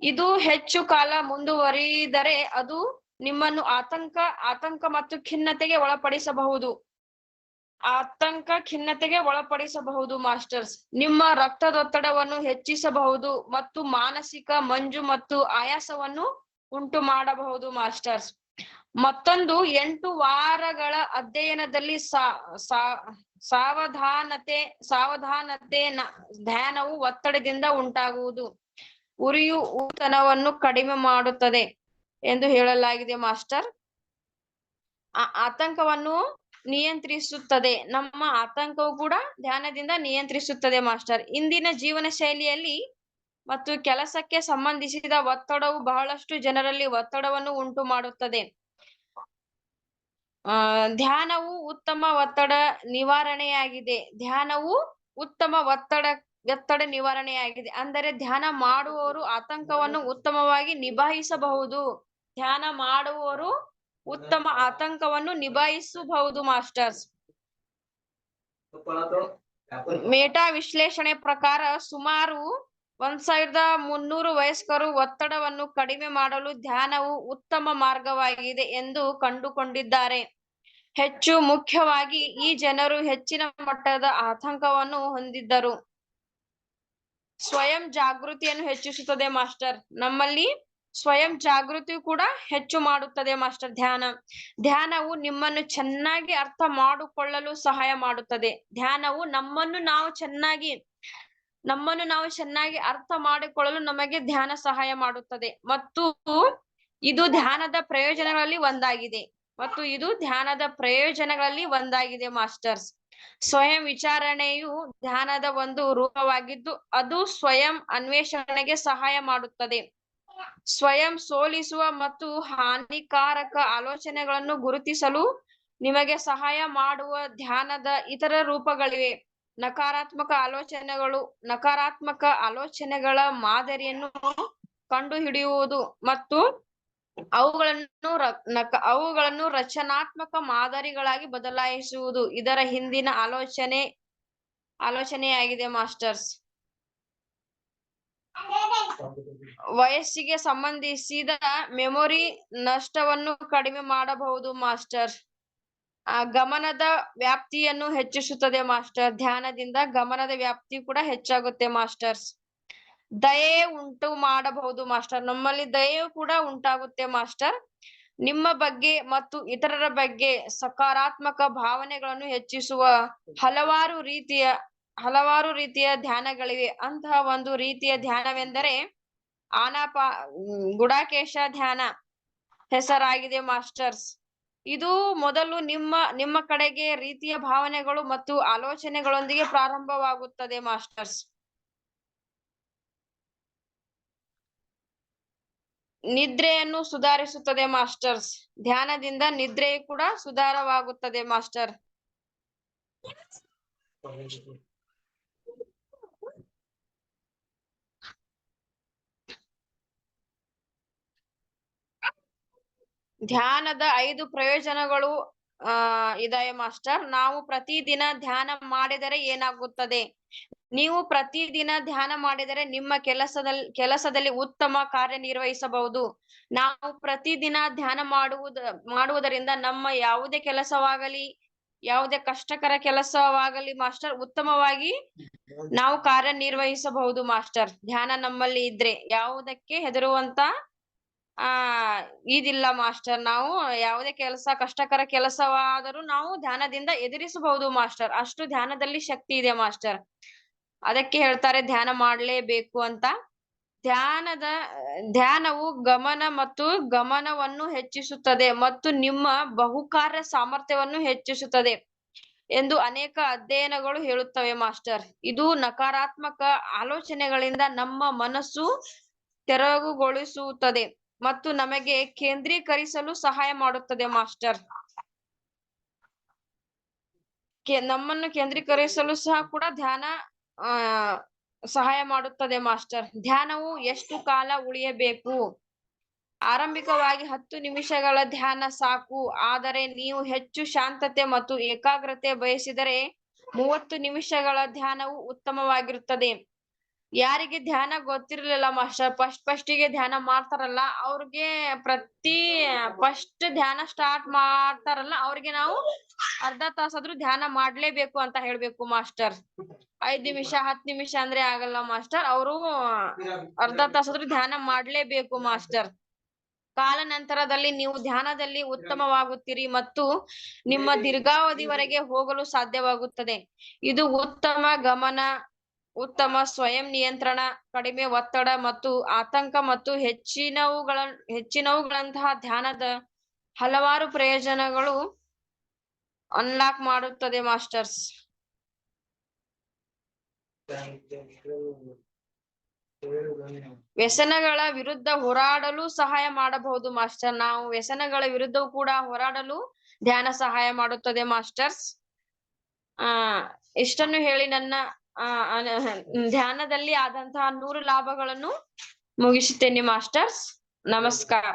ಇದು ಹೆಚ್ಚು ಕಾಲ ಮುಂದುವರಿದರೆ ಅದು ನಿಮ್ಮನ್ನು ಆತಂಕ ಆತಂಕ ಮತ್ತು ಖಿನ್ನತೆಗೆ ಒಳಪಡಿಸಬಹುದು. ಆತಂಕ ಖಿನ್ನತೆಗೆ ಒಳಪಡಿಸಬಹುದು, ಮಾಸ್ಟರ್ಸ್. ನಿಮ್ಮ ರಕ್ತದೊತ್ತಡವನ್ನು ಹೆಚ್ಚಿಸಬಹುದು ಮತ್ತು ಮಾನಸಿಕ ಮಂಜು ಮತ್ತು ಆಯಾಸವನ್ನು ಉಂಟು ಮಾಡಬಹುದು, ಮಾಸ್ಟರ್ಸ್. ಮತ್ತೊಂದು, ಎಂಟು ವಾರಗಳ ಅಧ್ಯಯನದಲ್ಲಿ ಸಾವಧಾನತೆ ಸಾವಧಾನತೆ ಧ್ಯಾನವು ಒತ್ತಡದಿಂದ ಉಂಟಾಗುವುದು. ಉರಿಯು ಊತನವನ್ನು ಕಡಿಮೆ ಮಾಡುತ್ತದೆ ಎಂದು ಹೇಳಲಾಗಿದೆ, ಮಾಸ್ಟರ್. ಆ, ಆತಂಕವನ್ನು ನಿಯಂತ್ರಿಸುತ್ತದೆ. ನಮ್ಮ ಆತಂಕವು ಕೂಡ ಧ್ಯಾನದಿಂದ ನಿಯಂತ್ರಿಸುತ್ತದೆ, ಮಾಸ್ಟರ್. ಇಂದಿನ ಜೀವನ ಶೈಲಿಯಲ್ಲಿ ಮತ್ತು ಕೆಲಸಕ್ಕೆ ಸಂಬಂಧಿಸಿದ ಒತ್ತಡವು ಬಹಳಷ್ಟು ಜನರಲ್ಲಿ ಒತ್ತಡವನ್ನು ಉಂಟು ಮಾಡುತ್ತದೆ ಆ, ಧ್ಯಾನವು ಉತ್ತಮ ಒತ್ತಡ ನಿವಾರಣೆಯಾಗಿದೆ. ಧ್ಯಾನವು ಉತ್ತಮ ಒತ್ತಡ ಒತ್ತಡ ನಿವಾರಣೆಯಾಗಿದೆ. ಅಂದರೆ ಧ್ಯಾನ ಮಾಡುವವರು ಆತಂಕವನ್ನು ಉತ್ತಮವಾಗಿ ನಿಭಾಯಿಸಬಹುದು. ಧ್ಯಾನ ಮಾಡುವವರು ಉತ್ತಮ ಆತಂಕವನ್ನು ನಿಭಾಯಿಸಬಹುದು ಮಾಸ್ಟರ್ಸ್. ಮೇಟಾ ವಿಶ್ಲೇಷಣೆ ಪ್ರಕಾರ ಸುಮಾರು ಒಂದ್ ಸಾವಿರದ ಮುನ್ನೂರು ವಯಸ್ಕರು ಒತ್ತಡವನ್ನು ಕಡಿಮೆ ಮಾಡಲು ಧ್ಯಾನವು ಉತ್ತಮ ಮಾರ್ಗವಾಗಿದೆ ಎಂದು ಕಂಡುಕೊಂಡಿದ್ದಾರೆ. ಹೆಚ್ಚು ಮುಖ್ಯವಾಗಿ ಈ ಜನರು ಹೆಚ್ಚಿನ ಮಟ್ಟದ ಆತಂಕವನ್ನು ಹೊಂದಿದ್ದರು. ಸ್ವಯಂ ಜಾಗೃತಿಯನ್ನು ಹೆಚ್ಚಿಸುತ್ತದೆ ಮಾಸ್ಟರ್. ನಮ್ಮಲ್ಲಿ ಸ್ವಯಂ ಜಾಗೃತಿ ಕೂಡ ಹೆಚ್ಚು ಮಾಡುತ್ತದೆ ಮಾಸ್ಟರ್ ಧ್ಯಾನ. ಧ್ಯಾನವು ನಿಮ್ಮನ್ನು ಚೆನ್ನಾಗಿ ಅರ್ಥ ಮಾಡಿಕೊಳ್ಳಲು ಸಹಾಯ ಮಾಡುತ್ತದೆ. ಧ್ಯಾನವು ನಮ್ಮನ್ನು ನಾವು ಚೆನ್ನಾಗಿ, ನಮ್ಮನ್ನು ನಾವು ಚೆನ್ನಾಗಿ ಅರ್ಥ ಮಾಡಿಕೊಳ್ಳಲು ನಮಗೆ ಧ್ಯಾನ ಸಹಾಯ ಮಾಡುತ್ತದೆ. ಮತ್ತು ಇದು ಧ್ಯಾನದ ಪ್ರಯೋಜನಗಳಲ್ಲಿ ಒಂದಾಗಿದೆ. ಮತ್ತು ಇದು ಧ್ಯಾನದ ಪ್ರಯೋಜನಗಳಲ್ಲಿ ಒಂದಾಗಿದೆ ಮಾಸ್ಟರ್ಸ್. ಸ್ವಯಂ ವಿಚಾರಣೆಯು ಧ್ಯಾನದ ಒಂದು ರೂಪವಾಗಿದ್ದು ಅದು ಸ್ವಯಂ ಅನ್ವೇಷಣೆಗೆ ಸಹಾಯ ಮಾಡುತ್ತದೆ. ಸ್ವಯಂ ಸೋಲಿಸುವ ಮತ್ತು ಹಾನಿಕಾರಕ ಆಲೋಚನೆಗಳನ್ನು ಗುರುತಿಸಲು ನಿಮಗೆ ಸಹಾಯ ಮಾಡುವ ಧ್ಯಾನದ ಇತರ ರೂಪಗಳಿವೆ. ನಕಾರಾತ್ಮಕ ಆಲೋಚನೆಗಳು, ನಕಾರಾತ್ಮಕ ಆಲೋಚನೆಗಳ ಮಾದರಿಯನ್ನು ಕಂಡುಹಿಡಿಯುವುದು ಮತ್ತು ಅವುಗಳನ್ನು ಅವುಗಳನ್ನು ರಚನಾತ್ಮಕ ಮಾದರಿಗಳಾಗಿ ಬದಲಾಯಿಸುವುದು ಇದರ ಹಿಂದಿನ ಆಲೋಚನೆ, ಆಲೋಚನೆಯಾಗಿದೆ ಮಾಸ್ಟರ್ಸ್. ವಯಸ್ಸಿಗೆ ಸಂಬಂಧಿಸಿದ ಮೆಮೊರಿ ನಷ್ಟವನ್ನು ಕಡಿಮೆ ಮಾಡಬಹುದು, ಮಾಸ್ಟರ್. ಗಮನದ ವ್ಯಾಪ್ತಿಯನ್ನು ಹೆಚ್ಚಿಸುತ್ತದೆ, ಮಾಸ್ಟರ್. ಧ್ಯಾನದಿಂದ ಗಮನದ ವ್ಯಾಪ್ತಿ ಕೂಡ ಹೆಚ್ಚಾಗುತ್ತೆ ಮಾಸ್ಟರ್ಸ್ ದಯೆ ಉಂಟು ಮಾಡಬಹುದು, ಮಾಸ್ಟರ್. ನಮ್ಮಲ್ಲಿ ದಯೆಯು ಕೂಡ ಉಂಟಾಗುತ್ತೆ, ಮಾಸ್ಟರ್. ನಿಮ್ಮ ಬಗ್ಗೆ ಮತ್ತು ಇತರರ ಬಗ್ಗೆ ಸಕಾರಾತ್ಮಕ ಭಾವನೆಗಳನ್ನು ಹೆಚ್ಚಿಸುವ ಹಲವಾರು ರೀತಿಯ ಹಲವಾರು ರೀತಿಯ ಧ್ಯಾನಗಳಿವೆ. ಅಂತಹ ಒಂದು ರೀತಿಯ ಧ್ಯಾನವೆಂದರೆ ಆನಾಪ ಗುಡಾಕೇಶ ಧ್ಯಾನ ಹೆಸರಾಗಿದೆ ಮಾಸ್ಟರ್ಸ್. ಇದು ಮೊದಲು ನಿಮ್ಮ ನಿಮ್ಮ ಕಡೆಗೆ ರೀತಿಯ ಭಾವನೆಗಳು ಮತ್ತು ಆಲೋಚನೆಗಳೊಂದಿಗೆ ಪ್ರಾರಂಭವಾಗುತ್ತದೆ ಮಾಸ್ಟರ್ಸ್. ನಿದ್ರೆಯನ್ನು ಸುಧಾರಿಸುತ್ತದೆ ಮಾಸ್ಟರ್ಸ್. ಧ್ಯಾನದಿಂದ ನಿದ್ರೆ ಕೂಡ ಸುಧಾರವಾಗುತ್ತದೆ ಮಾಸ್ಟರ್. ಧ್ಯಾನದ ಐದು ಪ್ರಯೋಜನಗಳು, ಆ ಇದಾವೆ ಮಾಸ್ಟರ್. ನಾವು ಪ್ರತಿದಿನ ಧ್ಯಾನ ಮಾಡಿದರೆ ಏನಾಗುತ್ತದೆ? ನೀವು ಪ್ರತಿದಿನ ಧ್ಯಾನ ಮಾಡಿದರೆ ನಿಮ್ಮ ಕೆಲಸದಲ್ಲಿ ಕೆಲಸದಲ್ಲಿ ಉತ್ತಮ ಕಾರ್ಯನಿರ್ವಹಿಸಬಹುದು ನಾವು ಪ್ರತಿದಿನ ಧ್ಯಾನ ಮಾಡುವುದ, ಮಾಡುವುದರಿಂದ ನಮ್ಮ ಯಾವುದೇ ಕೆಲಸವಾಗಲಿ, ಯಾವುದೇ ಕಷ್ಟಕರ ಕೆಲಸವಾಗಲಿ ಮಾಸ್ಟರ್, ಉತ್ತಮವಾಗಿ ನಾವು ಕಾರ್ಯನಿರ್ವಹಿಸಬಹುದು ಮಾಸ್ಟರ್. ಧ್ಯಾನ ನಮ್ಮಲ್ಲಿ ಇದ್ರೆ ಯಾವುದಕ್ಕೆ ಹೆದರುವಂತ ಆ, ಇದಿಲ್ಲ ಮಾಸ್ಟರ್, ನಾವು ಯಾವುದೇ ಕೆಲಸ, ಕಷ್ಟಕರ ಕೆಲಸವಾದರೂ ನಾವು ಧ್ಯಾನದಿಂದ ಎದುರಿಸಬಹುದು ಮಾಸ್ಟರ್. ಅಷ್ಟು ಧ್ಯಾನದಲ್ಲಿ ಶಕ್ತಿ ಇದೆ ಮಾಸ್ಟರ್. ಅದಕ್ಕೆ ಹೇಳ್ತಾರೆ, ಧ್ಯಾನ ಮಾಡಲೇಬೇಕು ಅಂತ. ಧ್ಯಾನದ, ಧ್ಯಾನವು ಗಮನ ಮತ್ತು ಗಮನವನ್ನು ಹೆಚ್ಚಿಸುತ್ತದೆ ಮತ್ತು ನಿಮ್ಮ ಬಹುಕಾರ್ಯ ಸಾಮರ್ಥ್ಯವನ್ನು ಹೆಚ್ಚಿಸುತ್ತದೆ ಎಂದು ಅನೇಕ ಅಧ್ಯಯನಗಳು ಹೇಳುತ್ತವೆ ಮಾಸ್ಟರ್. ಇದು ನಕಾರಾತ್ಮಕ ಆಲೋಚನೆಗಳಿಂದ ನಮ್ಮ ಮನಸ್ಸು ತೆರವುಗೊಳಿಸುತ್ತದೆ. ಮತ್ತು ನಮಗೆ ಕೇಂದ್ರೀಕರಿಸಲು ಸಹಾಯ ಮಾಡುತ್ತದೆ, ಮಾಸ್ಟರ್. ನಮ್ಮನ್ನು ಕೇಂದ್ರೀಕರಿಸಲು ಸಹ ಕೂಡ ಧ್ಯಾನ ಸಹಾಯ ಮಾಡುತ್ತದೆ, ಮಾಸ್ಟರ್. ಧ್ಯಾನವು ಎಷ್ಟು ಕಾಲ ಉಳಿಯಬೇಕು? ಆರಂಭಿಕವಾಗಿ ಹತ್ತು ನಿಮಿಷಗಳ ಧ್ಯಾನ ಸಾಕು, ಆದರೆ ನೀವು ಹೆಚ್ಚು ಶಾಂತತೆ ಮತ್ತು ಏಕಾಗ್ರತೆ ಬಯಸಿದರೆ ಮೂವತ್ತು ನಿಮಿಷಗಳ ಧ್ಯಾನವು ಉತ್ತಮವಾಗಿರುತ್ತದೆ. ಯಾರಿಗೆ ಧ್ಯಾನ ಗೊತ್ತಿರಲಿಲ್ಲ ಮಾಸ್ಟರ್ ಫಸ್ಟ್ ಫಸ್ಟಿಗೆ ಧ್ಯಾನ ಮಾಡ್ತಾರಲ್ಲ, ಅವ್ರಿಗೆ ಪ್ರತಿ ಫಸ್ಟ್ ಧ್ಯಾನ ಸ್ಟಾರ್ಟ್ ಮಾಡ್ತಾರಲ್ಲ, ಅವ್ರಿಗೆ ನಾವು ಅರ್ಧ ತಾಸಾದ್ರೂ ಧ್ಯಾನ ಮಾಡ್ಲೇಬೇಕು ಅಂತ ಹೇಳ್ಬೇಕು ಮಾಸ್ಟರ್ ಐದ್ ನಿಮಿಷ ಹತ್ ನಿಮಿಷ ಅಂದ್ರೆ ಆಗಲ್ಲ ಮಾಸ್ಟರ್ ಅವರು ಅರ್ಧ ತಾಸಾದ್ರೂ ಧ್ಯಾನ ಮಾಡ್ಲೇಬೇಕು ಮಾಸ್ಟರ್ ಕಾಲ ನಂತರದಲ್ಲಿ ನೀವು ಧ್ಯಾನದಲ್ಲಿ ಉತ್ತಮವಾಗುತ್ತೀರಿ ಮತ್ತು ನಿಮ್ಮ ದೀರ್ಘಾವಧಿವರೆಗೆ ಹೋಗಲು ಸಾಧ್ಯವಾಗುತ್ತದೆ. ಇದು ಉತ್ತಮ ಗಮನ ಉತ್ತಮ ಸ್ವಯಂ ನಿಯಂತ್ರಣ, ಕಡಿಮೆ ಒತ್ತಡ ಮತ್ತು ಆತಂಕ ಮತ್ತು ಹೆಚ್ಚಿನವುಗಳ, ಹೆಚ್ಚಿನವುಗಳಂತಹ ಧ್ಯಾನದ ಹಲವಾರು ಪ್ರಯೋಜನಗಳು ಅನ್ಲಾಕ್ ಮಾಡುತ್ತದೆ ಮಾಸ್ಟರ್ಸ್. ವ್ಯಸನಗಳ ವಿರುದ್ಧ ಹೋರಾಡಲು ಸಹಾಯ ಮಾಡಬಹುದು ಮಾಸ್ಟರ್. ನಾವು ವ್ಯಸನಗಳ ವಿರುದ್ಧವೂ ಕೂಡ ಹೋರಾಡಲು ಧ್ಯಾನ ಸಹಾಯ ಮಾಡುತ್ತದೆ ಮಾಸ್ಟರ್ಸ್. ಆ, ಇಷ್ಟನ್ನು ಹೇಳಿ ನನ್ನ ಆ ಧ್ಯಾನದಲ್ಲಿ ಆದಂತಹ ನೂರು ಲಾಭಗಳನ್ನು ಮುಗಿಸುತ್ತೇನೆ ಮಾಸ್ಟರ್ಸ್. ನಮಸ್ಕಾರ.